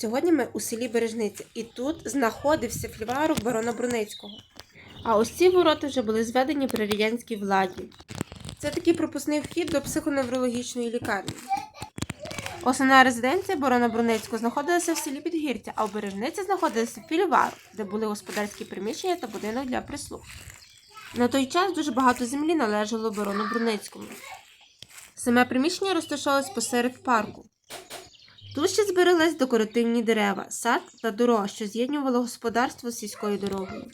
Сьогодні ми у селі Бережниця, і тут знаходився фліварок барона Бруницького. А ось ці ворота вже були зведені при радянській владі. Це такий пропускний вхід до психоневрологічної лікарні. Основна резиденція барона Бруницького знаходилася в селі Підгірця, а в Бережниці знаходилася фільварок, де були господарські приміщення та будинок для прислуг. На той час дуже багато землі належало барону Бруницькому. Саме приміщення розташовувалось посеред парку. Тут ще збереглись декоративні дерева, сад та дорога, що з'єднувало господарство з сільською дорогою.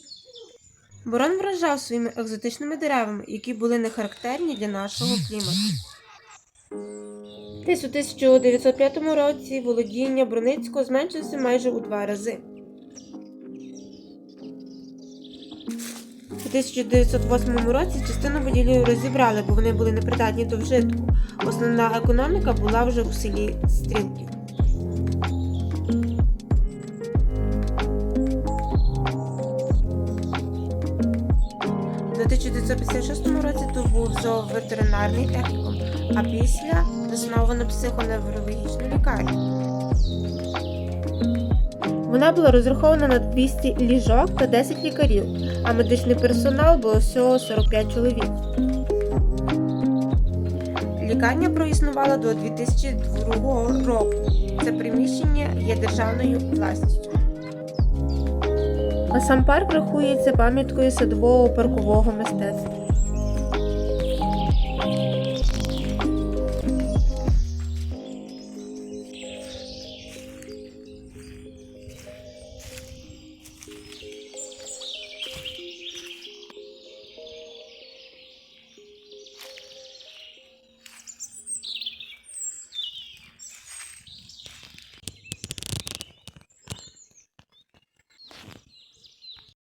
Борон вражав своїми екзотичними деревами, які були не характерні для нашого клімату. Десь у 1905 році володіння Броницького зменшилося майже у два рази. У 1908 році частину будівлі розібрали, бо вони були непридатні до вжитку. Основна економіка була вже у селі Стрілків. У 1956 році тут був зооветеринарний технікум, а після засновано психоневрологічну лікарню. Вона була розрахована на 200 ліжок та 10 лікарів, а медичний персонал було всього 45 чоловік. Лікарня проіснувала до 2002 року. Це приміщення є державною власністю. А сам парк рахується пам'яткою садового паркового мистецтва.